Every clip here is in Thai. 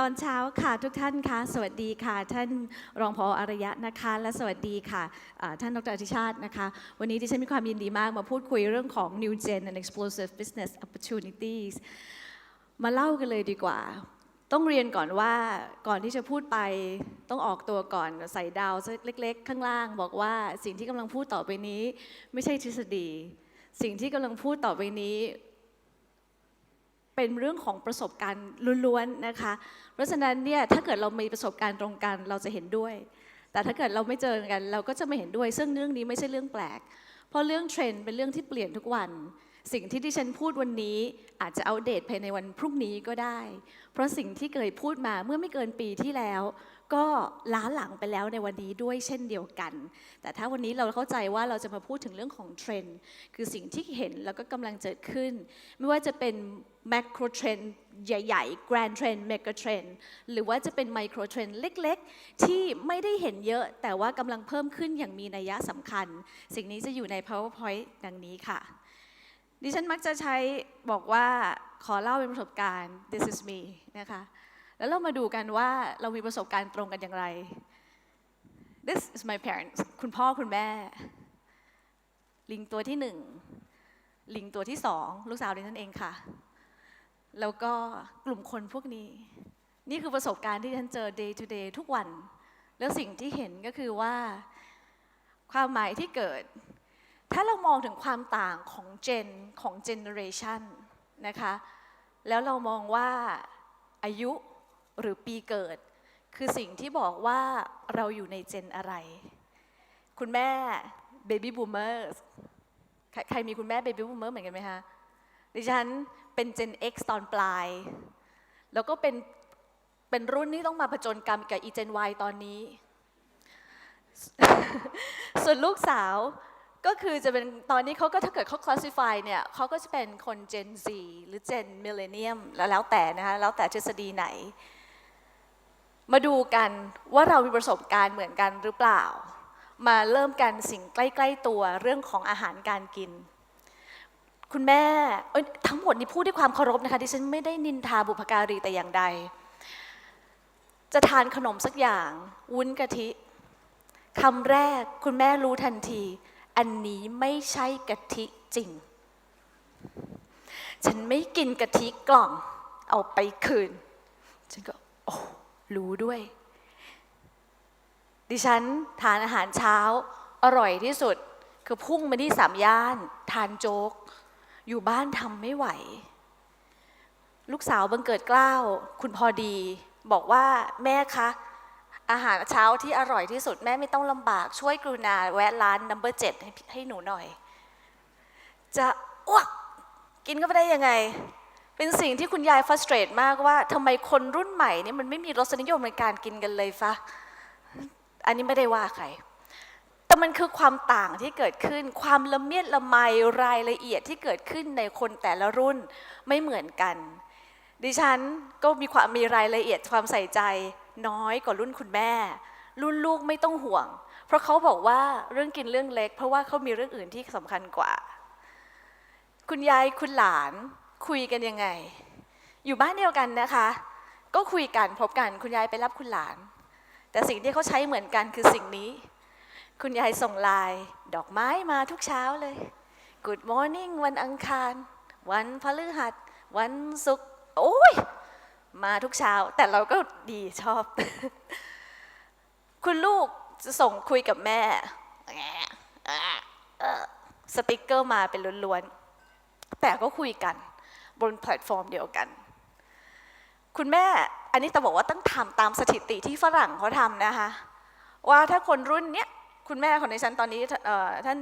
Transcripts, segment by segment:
ตอนเช้าค่ะทุกท่านคะสวัสดีค่ะ ท่านรองพออารยะนะคะ และสวัสดีค่ะท่านดรอธิชาตินะคะ วันนี้ดิฉันมีความยินดีมากมาพูดคุยเรื่องของ New Gen and Explosive Business Opportunities มาเล่ากันเลยดีกว่า ต้องเรียนก่อนว่าก่อนที่จะพูดไปต้องออกตัวก่อนใส่ดาวเล็ก ๆ ข้างล่าง บอกว่าสิ่งที่กำลังพูดต่อไปนี้ ไม่ใช่ทฤษฎี สิ่งที่กำลังพูดต่อไปนี้ เป็นเรื่องของประสบการณ์ล้วนๆนะคะ เพราะฉะนั้นเนี่ยถ้าเกิดเรามีประสบการณ์ตรงกันเราจะเห็นด้วย แต่ถ้าเกิดเราไม่เจอกัน เราก็จะไม่เห็นด้วย ซึ่งเรื่องนี้ไม่ใช่เรื่องแปลก เพราะเรื่องเทรนด์เป็นเรื่องที่เปลี่ยนทุกวัน สิ่งที่ดิฉันพูดวันนี้อาจจะเอาเดตภายในวันพรุ่งนี้ก็ได้ เพราะสิ่งที่เคยพูดมาเมื่อไม่เกินปีที่แล้ว ก็ล้าหลังไปแล้วในวันนี้ด้วยเช่นเดียวกัน แต่ถ้าวันนี้เราเข้าใจว่าเราจะมาพูดถึงเรื่องของเทรนด์คือสิ่งที่เห็นแล้วก็กำลังเกิดขึ้น ไม่ว่าจะเป็นแมกโรเทรนด์ใหญ่ๆแกรนเทรนด์เมกะเทรนด์หรือว่าจะเป็นไมโครเทรนด์เล็กๆ ที่ไม่ได้เห็นเยอะ แต่ว่ากำลังเพิ่มขึ้นอย่างมีนัยสำคัญ สิ่งนี้จะอยู่ใน powerpoint ดังนี้ค่ะ ดิฉันมักจะใช้บอกว่าขอเล่าเป็นประสบการณ์ this is me นะคะ แล้วเรามาดูกันว่าเรามีประสบการณ์ตรงกันอย่างไร this is my parents คุณพ่อคุณแม่ ลิงตัวที่หนึ่ง ลิงตัวที่สอง ลูกสาวดิฉันเองค่ะ แล้วก็กลุ่มคนพวกนี้ นี่คือประสบการณ์ที่ฉันเจอ day to day ทุกวัน แล้วสิ่งที่เห็นก็คือว่า ความหมายที่เกิด ถ้าเรามองถึงความต่างของเจนของเจเนอเรชันนะคะ แล้วเรามองว่าอายุหรือปีเกิด คือสิ่งที่บอกว่าเราอยู่ในเจนอะไร คุณแม่ Baby Boomers ใครใครมีคุณแม่ Baby Boomer เหมือนกันไหมคะ ดิฉันเป็น Gen X ตอนปลาย แล้วก็เป็นเป็นรุ่นที่ต้องมาผจญกรรมกับอี Gen Y ตอนนี้ ส่วนลูกสาว ก็คือจะเป็นตอนนี้เขาก็ถ้าเกิดเขา classify เนี่ยเขาก็จะเป็นคน Gen Z หรือ Gen Millennium แล้วแล้วแต่นะคะแล้วแต่ทฤษฎีไหน มาดูกันว่าเรามีประสบการณ์เหมือนกันหรือเปล่า มาเริ่มกันสิ่งใกล้ ๆ ตัวเรื่องของอาหารการกิน คุณแม่ทั้งหมดนี้พูดด้วยความเคารพนะคะดิฉันไม่ได้นินทาบุพการีแต่อย่างใด จะทานขนมสักอย่าง วุ้นกะทิคำแรกคุณแม่รู้ทันที อันนี้ไม่ใช่กะทิจริง ฉันไม่กินกะทิกล่อง เอาไปคืน ฉันก็ โอ้รู้ด้วย ดิฉันทานอาหารเช้า อร่อยที่สุด คือพุ่งมาที่สามย่าน ทานโจ๊ก อยู่บ้านทำไม่ไหว ลูกสาวบังเกิดกล้าว คุณพอดี บอกว่าแม่คะ อาหารเช้าที่อร่อยที่สุดแม่ไม่ต้องลำบากช่วยกรุณาแวะร้านนัมเบอร์เจ็ดให้ให้หนูหน่อย จะอ้วกกินก็ไม่ได้ยังไง เป็นสิ่งที่คุณยายฟัสเตรตมากว่าทำไมคนรุ่นใหม่นี่มันไม่มีรสนิยมในการกินกันเลยฟะอันนี้ไม่ได้ว่าใครแต่มันคือความต่างที่เกิดขึ้น ความละเมียดละไมรายละเอียดที่เกิดขึ้นในคนแต่ละรุ่นไม่เหมือนกัน ดิฉันก็มีความมีรายละเอียดความใส่ใจ น้อยกว่ารุ่นคุณแม่ รุ่นลูกไม่ต้องห่วง เพราะเขาบอกว่าเรื่องกินเรื่องเล็ก เพราะว่าเขามีเรื่องอื่นที่สำคัญกว่า คุณยายคุณหลานคุยกันยังไง อยู่บ้านเดียวกันนะคะ ก็คุยกันพบกันคุณยายไปรับคุณหลาน แต่สิ่งที่เขาใช้เหมือนกันคือสิ่งนี้ คุณยายส่งลน์ดอกไม้มาทุกเช้าเลย Good morning วันอังคาร วันพฤหัส วันศุกร์โอ้ย มาทุกเช้า แต่เราก็ดีชอบ คุณลูกจะส่งคุยกับแม่สติกเกอร์มาเป็นล้วนๆ แต่ก็คุยกัน บนแพลตฟอร์มเดียวกัน คุณแม่อันนี้แต่บอกว่าต้องทำตามสถิติที่ฝรั่งเขาทำนะคะ ว่าถ้าคนรุ่นเนี้ยคุณแม่ของในฉันตอนนี้เอ่อท่าน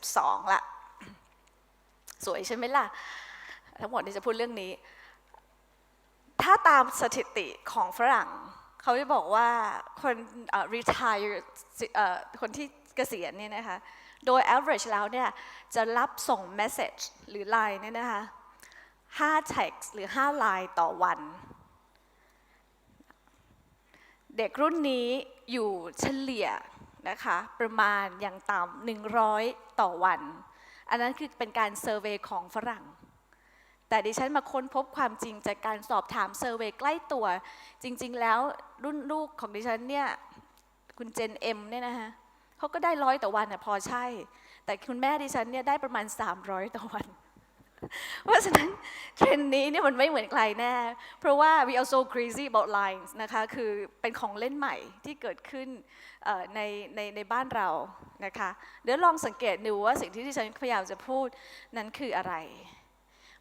72 ละ สวยใช่ไหมล่ะ ทั้งหมดนี้จะพูดเรื่องนี้ ถ้าตามสถิติของฝรั่ง เขาจะบอกว่าคนเอ่อ retire เอ่อคนที่เกษียณเนี่ยนะคะ โดย average แล้วเนี่ยจะรับส่ง message หรือ line เนี่ยนะคะ5 text หรือ 5 line ต่อวัน เด็กรุ่นนี้อยู่เฉลี่ยนะคะประมาณอย่างต่ำ100 ต่อวัน อันนั้นคือเป็นการเซอร์เวยของฝรั่ง แต่ดิฉันมาค้นพบความจริงจากการสอบถามเซอร์เวยใกล้ตัว จริง ๆ แล้วรุ่นลูกของดิฉันเนี่ยคุณเจนเอ็มเนี่ยนะคะเขาก็ได้ร้อยต่อวันน่ะพอใช่ แต่คุณแม่ดิฉันเนี่ยได้ประมาณ 300 ต่อวัน เพราะฉะนั้นเทรนนี้เนี่ยมันไม่เหมือนใครแน่ เพราะว่า we are so crazy about lines นะคะ คือเป็นของเล่นใหม่ที่เกิดขึ้นในในในบ้านเรานะคะ เดี๋ยวลองสังเกตดูว่าสิ่งที่ที่ฉันพยายามจะพูดนั้นคืออะไร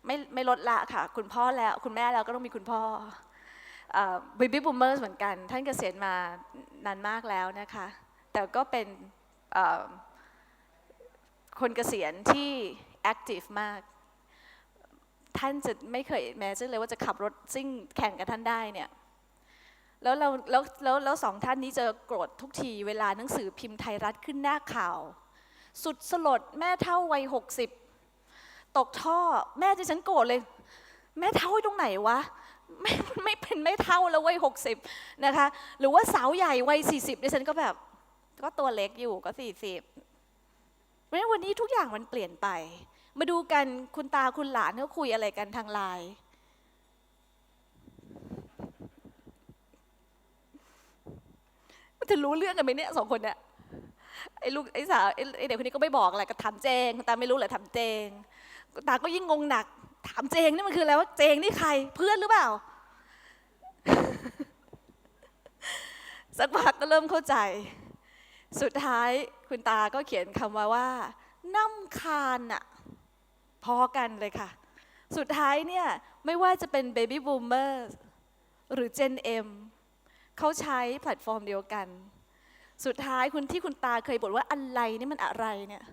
ไม่ไม่ลดละค่ะ คุณพ่อแล้วคุณแม่แล้วก็ต้องมีคุณพ่อบิบิบูมเมอร์เหมือนกัน ท่านเกษียณมานานมากแล้วนะคะ แต่ก็เป็นคนเกษียณที่แอคทีฟมาก ท่านจะไม่เคยแม้จะเลยว่าจะขับรถซิ่งแข่งกับท่านได้เนี่ยแล้วเราแล้วแล้วแล้วสองท่านนี้จะโกรธทุกทีเวลาหนังสือพิมพ์ไทยรัฐขึ้นหน้าข่าว สุดสลดแม่เท่าวัยหกสิบ ตกท่อ แม่ที่ฉันโกรธเลย แม่เท่าตรงไหนวะไม่ไม่เป็นแม่เท่าแล้ววัยหกสิบนะคะ หรือว่าสาวใหญ่วัยสี่สิบดิฉันก็แบบ ก็ตัวเล็กอยู่ก็สี่สิบเพราะฉะนั้นวันนี้ทุกอย่างมันเปลี่ยนไป มาดูกันคุณตาคุณหลานเขาคุยอะไรกันทางไลน์มันจะรู้เรื่องกันไหมเนี่ยสองคนเนี่ยไอ้ลูกไอ้สาวไอ้ไอ้เด็กคนนี้ก็ไม่บอกอะไรก็ถามเจงคุณตาไม่รู้เหรอถามเจง ตาก็ยิ่งงงหนัก ถามเจงนี่มันคืออะไรว่าเจงนี่ใครเพื่อนหรือเปล่า สักพักก็เริ่มเข้าใจ สุดท้ายคุณตาก็เขียนคำว่าว่าน้ำคาญอะพอกันเลยค่ะ สุดท้ายเนี่ย ไม่ว่าจะเป็น Baby Boomer หรือ Gen M เขาใช้แพลตฟอร์มเดียวกัน สุดท้ายคุณที่คุณตาเคยบ่นว่าอะไรนี่มันอะไรเนี่ย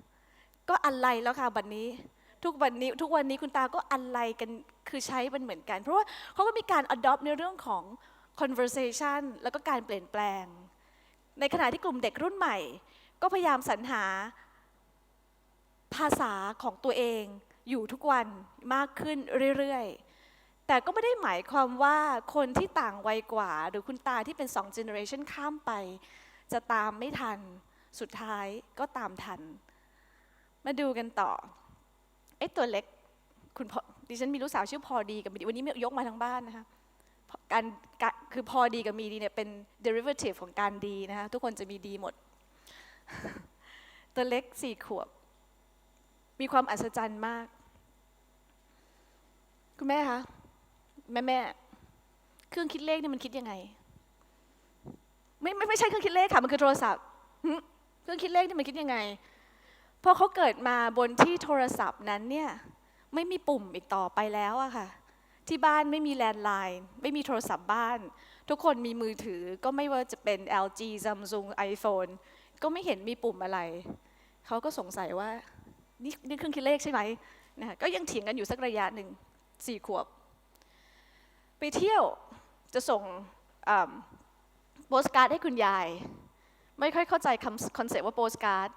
ก็อะไรแล้วค่ะบัดนนี้ ทุกวันนี้ทุกวันนี้คุณตาก็อะไรกันคือใช้มันเหมือนกัน เพราะว่าเขาก็มีการ adopt ในเรื่องของ conversation แล้วก็การเปลี่ยนแปลง ในขณะที่กลุ่มเด็กรุ่นใหม่ ก็พยายามสรรหาภาษาของตัวเองอยู่ทุกวันมากขึ้นเรื่อยๆ แต่ก็ไม่ได้หมายความว่าคนที่ต่างวัยกว่า หรือคุณตาที่เป็นสองเจเนอเรชันข้ามไป จะตามไม่ทัน สุดท้ายก็ตามทัน มาดูกันต่อ ไอ้ตัวเล็กคุณพอดิฉันมีลูกสาวชื่อพอดีกับมีดีวันนี้ยกมาทั้งบ้านนะคะการคือพอดีกับมีดีเนี่ยเป็น derivative ของการดีนะคะทุกคนจะมีดีหมด ตัวเล็กสี่ขวบ มีความอัศจรรย์มาก คุณแม่คะแม่แม่เครื่องคิดเลขเนี่ยมันคิดยังไง ไม่ไม่ไม่ใช่เครื่องคิดเลขค่ะมันคือโทรศัพท์เครื่องคิดเลขเนี่ยมันคิดยังไง พอเขาเกิดมาบนที่โทรศัพท์นั้นเนี่ยไม่มีปุ่มอีกต่อไปแล้วอะค่ะ ที่บ้านไม่มีแลนด์ไลน์ไม่มีโทรศัพท์บ้าน ทุกคนมีมือถือก็ไม่ว่าจะเป็น LG Samsung iPhone ก็ไม่เห็นมีปุ่มอะไร เขาก็สงสัยว่า นี่นี่เครื่องคิดเลขใช่ไหมนะก็ยังเถียงกันอยู่สักระยะหนึ่งสี่ขวบ ไปเที่ยวจะส่งโปสการ์ดให้คุณยาย ไม่ค่อยเข้าใจคอนเซ็ปต์ว่าโปสการ์ด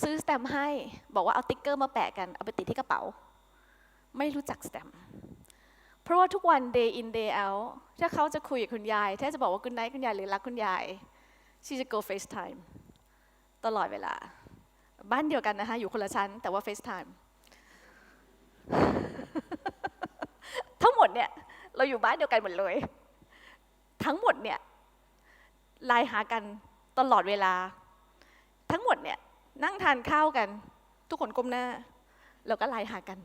ซื้อสแตมป์ให้ บอกว่าเอาติ๊กเกอร์มาแปะกัน เอาไปติดที่กระเป๋า ไม่รู้จักสแตมป์เพราะว่าทุกวัน day in day out ถ้าเขาจะคุยกับคุณยาย ถ้าจะบอกว่าคุณนายคุณยายหรือรักคุณยาย she จะ go FaceTime ตลอดเวลา บ้านเดียวกันนะคะ อยู่คนละชั้น แต่ว่า FaceTime ทั้งหมดเนี่ย เราอยู่บ้านเดียวกันหมดเลย ทั้งหมดเนี่ยไลน์หากันตลอดเวลา ทั้งหมดเนี่ย นั่งทานข้าวกัน ทุกคนก้มหน้า แล้วก็ไลน์หากัน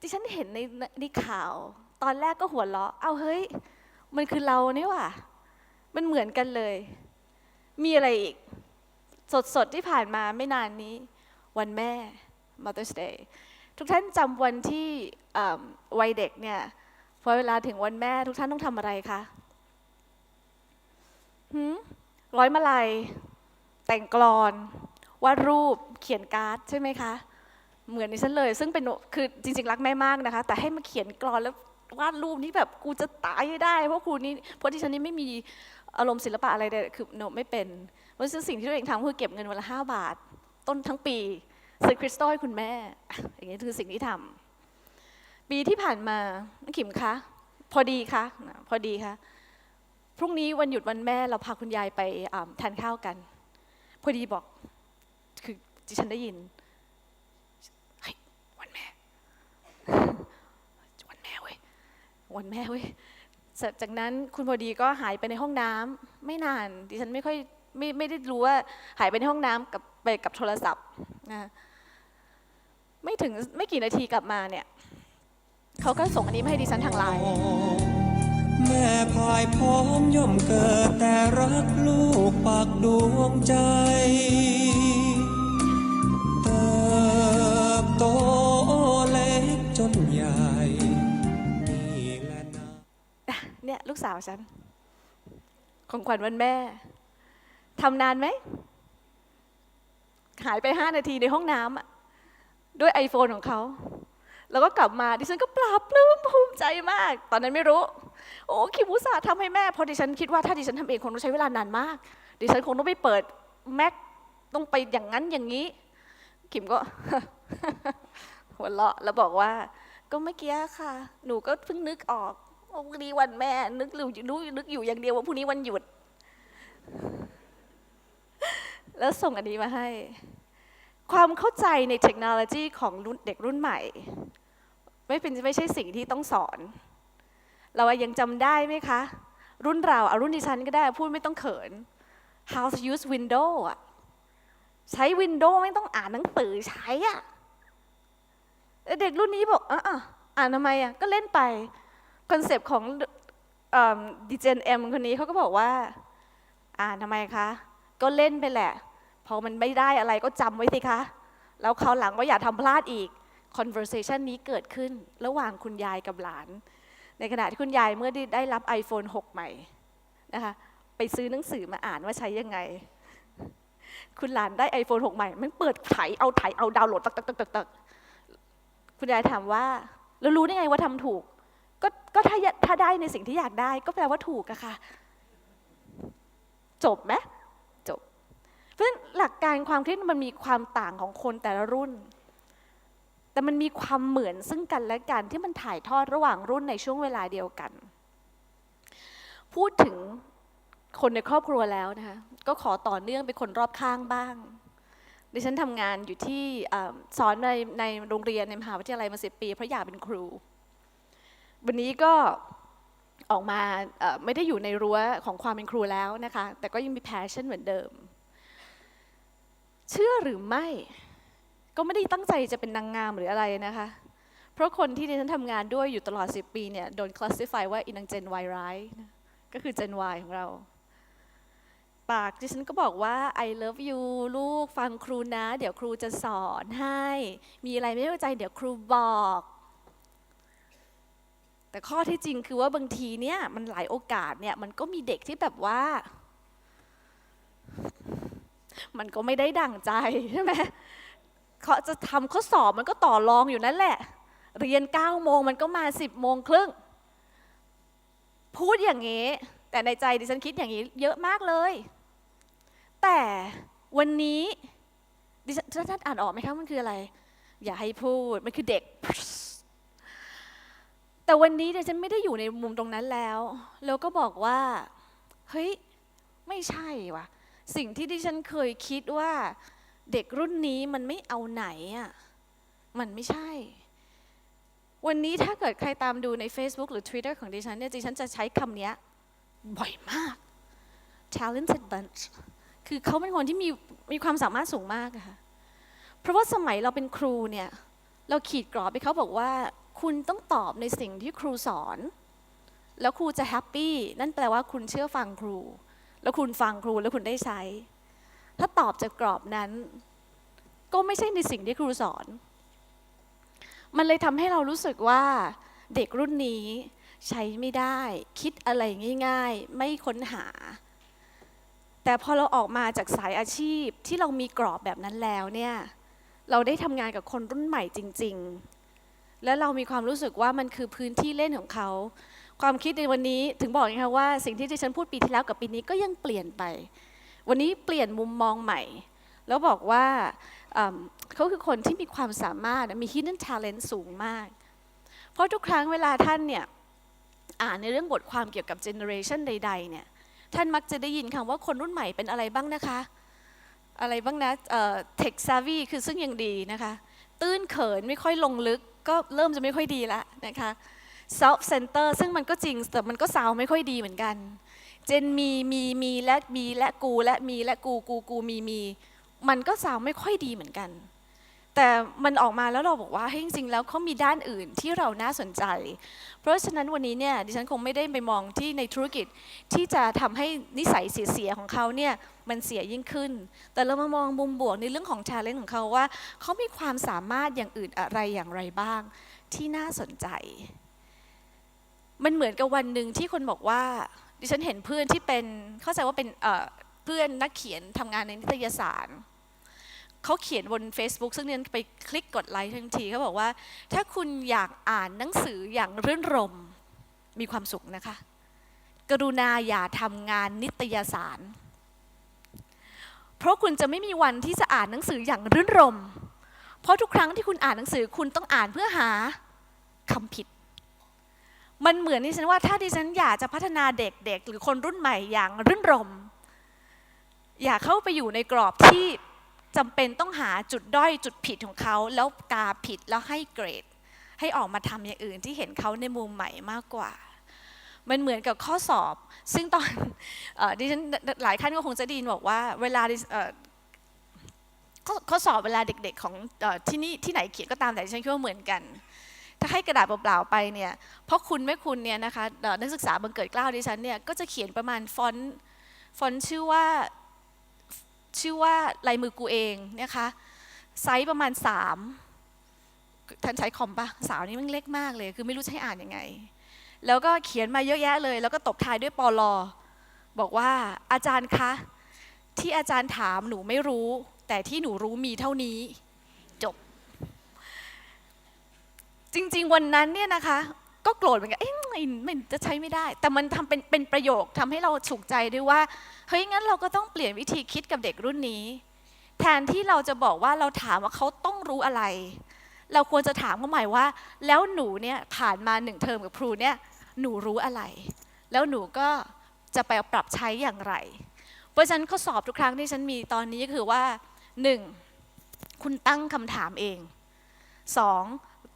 ที่ฉันเห็นในในข่าว ตอนแรกก็หัวเราะ เอาเฮ้ย มันคือเรานี่ว่ามันเหมือนกันเลย มีอะไรอีก สดๆที่ผ่านมาไม่นานนี้ วันแม่ Mother's Day ทุกท่านจำวันที่วัยเด็กเนี่ยพอเวลาถึงวันแม่ทุกท่านต้องทำอะไรคะหืมร้อยมาลัย แต่งกลอนวาดรูปเขียนการ์ดใช่ไหมคะ เหมือนดิฉันเลย ซึ่งเป็นคือจริง ๆ รักแม่มากนะคะ แต่ให้มาเขียนกลอนแล้ววาดรูปนี่แบบกูจะตายให้ได้ เพราะครูนี่เพราะดิฉันนี่ไม่มีอารมณ์ศิลปะอะไรเลยคือโนไม่เป็นเพราะฉะนั้นสิ่งที่ตัวเองทำคือเก็บเงินวันละห้าบาท ต้นทั้งปีซื้อคริสตัลให้คุณแม่ อย่างนี้คือสิ่งที่ทำปีที่ผ่านมาขิมคะ พอดีคะพอดีคะพรุ่งนี้วันหยุดวันแม่เราพาคุณยายไปทานข้าวกัน พอดีบอก คือดิฉันได้ยินเฮ้ยวันแม่ วันแม่เว้ย วันแม่เว้ยจากนั้นคุณพอดีก็หายไปในห้องน้ำ ไม่นาน ดิฉันไม่ค่อยไม่ไม่ได้รู้ว่าหายไปในห้องน้ำกับไปกับโทรศัพท์นะไม่ถึงไม่กี่นาทีกลับมาเนี่ยเขาก็ส่งอันนี้มาให้ดิฉันทางไลน์ แม่พายพร้อมย่อมเกิดแต่รักลูกปากดวงใจเติบโตเล็กจนใหญ่นี่แหละนะเนี่ยลูกสาวฉัน ของขวัญวันแม่ทำนานไหม หายไปห้านาทีในห้องน้ำด้วย iPhone ของเขา แล้วก็กลับมาดิฉันก็ปลาบปลื้มภูมิใจมาก ตอนนั้นไม่รู้ โอ้คิมอุตสาห์ทำให้แม่เพราะดิฉันคิดว่าถ้าดิฉันทำเองคงต้องใช้เวลานานมาก ดิฉันคงต้องไปเปิดแม็กต้องไปอย่างนั้นอย่างนี้ คิมก็หัวเราะแล้วบอกว่า ก็เมื่อกี้ค่ะ หนูก็เพิ่งนึกออกว่าพรุ่งนี้วันแม่ นึกอยู่รู้นึกอยู่อย่างเดียวว่าพรุ่งนี้วันหยุด แล้วส่งอันนี้มาให้ ความเข้าใจในเทคโนโลยีของรุ่นเด็กรุ่นใหม่ ไม่เป็นไม่ใช่สิ่งที่ต้องสอน เรายังจำได้ไหมคะ รุ่นเราเอารุ่นดิฉันก็ได้พูดไม่ต้องเขิน how to use window อะใช้ window ไม่ต้องอ่านหนังสือใช้อะเด็กรุ่นนี้บอกอะอะอ่านทำไมอะก็เล่นไป คอนเซปต์ของดีเจนเอ็มคนนี้เขาก็บอกว่า อ่านทำไมคะ ก็เล่นไปแหละ พอมันไม่ได้อะไรก็จำไว้สิคะ แล้วคราวหลังก็อย่าทำพลาดอีก conversation นี้เกิดขึ้นระหว่างคุณยายกับหลาน ในขณะที่คุณยายเมื่อได้รับ iPhone 6 ใหม่นะคะไปซื้อหนังสือมาอ่านว่าใช้ยังไง คุณหลานได้ iPhone 6 ใหม่ มันเปิดไถเอาไถเอาดาวน์โหลดตักตักตักตักตักคุณยายถามว่าแล้วรู้ได้ไงว่าทำถูก ก็ก็ถ้าถ้าได้ในสิ่งที่อยากได้ ก็แปลว่าถูกอะค่ะ จบไหมจบ เพราะฉะนั้นหลักการความคิดมันมีความต่างของคนแต่ละรุ่น แต่มันมีความเหมือนซึ่งกันและกันที่มันถ่ายทอดระหว่างรุ่นในช่วงเวลาเดียวกัน พูดถึงคนในครอบครัวแล้วนะคะก็ขอต่อเนื่องไปคนรอบข้างบ้าง ดิฉันทำงานอยู่ที่สอนในในโรงเรียนในมหาวิทยาลัยมาสิปี เพราะอยากเป็นครู วันนี้ก็ออกมาไม่ได้อยู่ในรั้วของความเป็นครูแล้วนะคะ แต่ก็ยังมี passion เหมือนเดิม เชื่อหรือไม่ ก็ไม่ได้ตั้งใจจะเป็นนางงามหรืออะไรนะคะ เพราะคนที่ดิฉันทำงานด้วยอยู่ตลอด 10 ปีเนี่ยโดน classify ว่าอินางเจน Y ร้ายก็คือ Gen Y ของเรา ปากดิฉันก็บอกว่า I love you ลูกฟังครูนะ เดี๋ยวครูจะสอนให้ มีอะไรไม่เข้าใจเดี๋ยวครูบอก แต่ข้อที่จริงคือว่าบางทีเนี่ยมันหลายโอกาสเนี่ยมันก็มีเด็กที่แบบว่า มันก็ไม่ได้ดั่งใจใช่ไหม เขาจะทำข้อสอบมันก็ต่อรองอยู่นั่นแหละ เรียน9ก้าโมงมันก็มา 10บโมงครึ่ง พูดอย่างนี้ แต่ในใจดิฉันคิดอย่างนี้เยอะมากเลย แต่วันนี้ดิฉันท่านอ่านออกไหมคะมันคืออะไร อย่าให้พูด มันคือเด็ก แต่วันนี้ดิฉันไม่ได้อยู่ในมุมตรงนั้นแล้ว แล้วก็บอกว่า เฮ้ย ไม่ใช่ว่ะ สิ่งที่ดิฉันเคยคิดว่า เด็กรุ่นนี้มันไม่เอาไหนอะมันไม่ใช่ วันนี้ถ้าเกิดใครตามดูใน Facebook หรือ Twitter ของดิฉันเนี่ยดิฉันจะใช้คำนี้บ่อยมาก talented bunch คือเขาเป็นคนที่มีมีความสามารถสูงมากค่ะ เพราะว่าสมัยเราเป็นครูเนี่ย เราขีดกรอบไปเขาบอกว่า คุณต้องตอบในสิ่งที่ครูสอน แล้วครูจะแฮปปี้นั่นแปลว่าคุณเชื่อฟังครู แล้วคุณฟังครูแล้วคุณได้ใช้ ถ้าตอบจากกรอบนั้น ก็ไม่ใช่ในสิ่งที่ครูสอน มันเลยทำให้เรารู้สึกว่าเด็กรุ่นนี้ใช้ไม่ได้ คิดอะไรง่าย ๆ ไม่ค้นหา แต่พอเราออกมาจากสายอาชีพที่เรามีกรอบแบบนั้นแล้วเนี่ยเราได้ทำงานกับคนรุ่นใหม่จริง ๆ และเรามีความรู้สึกว่ามันคือพื้นที่เล่นของเขา ความคิดในวันนี้ถึงบอกไงคะว่าสิ่งที่ที่ฉันพูดปีที่แล้วกับปีนี้ก็ยังเปลี่ยนไป วันนี้เปลี่ยนมุมมองใหม่ แล้วบอกว่าเขาคือคนที่มีความสามารถมี hidden talent สูงมาก เพราะทุกครั้งเวลาท่านเนี่ยอ่านในเรื่องบทความเกี่ยวกับ generation ใด ๆ เนี่ยท่านมักจะได้ยินคำว่าคนรุ่นใหม่เป็นอะไรบ้างนะคะ อะไรบ้างนะเอ่อ tech savvy คือซึ่งยังดีนะคะ ตื้นเขินไม่ค่อยลงลึกก็เริ่มจะไม่ค่อยดีละนะคะ self center ซึ่งมันก็จริงแต่มันก็ซาวไม่ค่อยดีเหมือนกัน เจนมีมีมีและมีและกูและมีและกูกูกูมีมี มันก็ซาวไม่ค่อยดีเหมือนกัน แต่มันออกมาแล้วเราบอกว่าเฮ้ยจริงๆแล้วเขามีด้านอื่นที่เราน่าสนใจ เพราะฉะนั้นวันนี้เนี่ยดิฉันคงไม่ได้ไปมองที่ในธุรกิจที่จะทำให้นิสัยเสียๆของเขาเนี่ยมันเสียยิ่งขึ้น แต่เรามามองมุมบวกในเรื่องของ talent ของเขาว่าเขามีความสามารถอย่างอื่นอะไรอย่างไรบ้าง ที่น่าสนใจ มันเหมือนกับวันหนึ่งที่คนบอกว่า ดิฉันเห็นเพื่อนที่เป็นเข้าใจว่าเป็นเพื่อนนักเขียนทำงานในนิตยสารเขาเขียนบน Facebook ซึ่งเนี่ยไปคลิกกดไลค์ทันทีเขาบอกว่า ถ้าคุณอยากอ่านหนังสืออย่างรื่นรมมีความสุขนะคะ กรุณาอย่าทำงานนิตยสาร เพราะคุณจะไม่มีวันที่จะอ่านหนังสืออย่างรื่นรม เพราะทุกครั้งที่คุณอ่านหนังสือคุณต้องอ่านเพื่อหาคำผิด มันเหมือนที่ฉันว่าถ้าดิฉันอยากจะพัฒนาเด็กๆ หรือคนรุ่นใหม่อย่างรื่นรม อย่าเข้าไปอยู่ในกรอบที่จำเป็นต้องหาจุดด้อยจุดผิดของเขา แล้วกาผิดแล้วให้เกรด ให้ออกมาทำอย่างอื่นที่เห็นเขาในมุมใหม่มากกว่า มันเหมือนกับข้อสอบ ซึ่งตอนอ่อดิฉันหลายท่านก็คงจะไดีนบอกว่า เวลาข้อสอบเวลาเด็กๆ ของอที่นี่ที่ไหนเขียนก็ตามแต่ฉันคิดว่าเหมือนกัน ถ้าให้กระดาษเปล่าๆไปเนี่ยเพราะคุณแม่คุณเนี่ยนะคะนักศึกษาบังเกิดกล้าวดิฉันเนี่ยก็จะเขียนประมาณฟอนต์ฟอนต์ชื่อว่าชื่อว่าลายมือกูเองนะคะไซส์ประมาณสามท่านใช้คอมปะสาวนี่มันเล็กมากเลย คือไม่รู้จะให้อ่านยังไง แล้วก็เขียนมาเยอะแยะเลย แล้วก็ตบท้ายด้วยปอลอบอกว่าอาจารย์คะ ที่อาจารย์ถามหนูไม่รู้ แต่ที่หนูรู้มีเท่านี้ จบ จริง ๆ วันนั้นเนี่ยนะคะ ก็โกรธเหมือนกันเอ๊ะไม่มันจะใช้ไม่ได้ แต่มันทำเป็นเป็นประโยคทำให้เราฉุกใจด้วยว่าเฮ้ยงั้นเราก็ต้องเปลี่ยนวิธีคิดกับเด็กรุ่นนี้ แทนที่เราจะบอกว่าเราถามว่าเขาต้องรู้อะไร เราควรจะถามเขาใหม่ว่า แล้วหนูเนี่ยผ่านมาหนึ่งเทอมกับครูเนี่ยหนูรู้อะไร แล้วหนูก็จะไปปรับใช้อย่างไร เพราะฉะนั้นข้อสอบทุกครั้งที่ฉันมีตอนนี้ก็คือว่าหนึ่งคุณตั้งคำถามเองสอง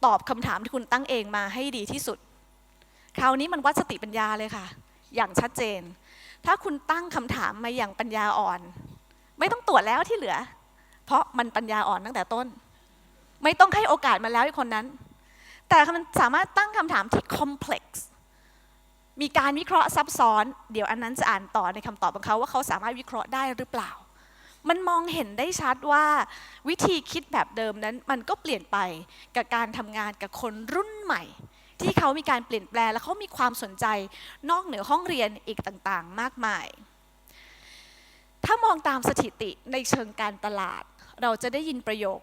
ตอบคำถามที่คุณตั้งเองมาให้ดีที่สุด คราวนี้มันวัดสติปัญญาเลยค่ะ อย่างชัดเจน ถ้าคุณตั้งคำถามมาอย่างปัญญาอ่อน ไม่ต้องตรวจแล้วที่เหลือ เพราะมันปัญญาอ่อนตั้งแต่ต้น ไม่ต้องให้โอกาสมาแล้วไอ้คนนั้น แต่มันสามารถตั้งคำถามที่ complex มีการวิเคราะห์ซับซ้อน เดี๋ยวอันนั้นจะอ่านต่อในคำตอบของเขาว่าเขาสามารถวิเคราะห์ได้หรือเปล่า มันมองเห็นได้ชัดว่า วิธีคิดแบบเดิมนั้นมันก็เปลี่ยนไปกับการทำงานกับคนรุ่นใหม่ ที่เขามีการเปลี่ยนแปลงและเขามีความสนใจนอกเหนือห้องเรียนอีกต่างๆ มากมาย ถ้ามองตามสถิติในเชิงการตลาด เราจะได้ยินประโยค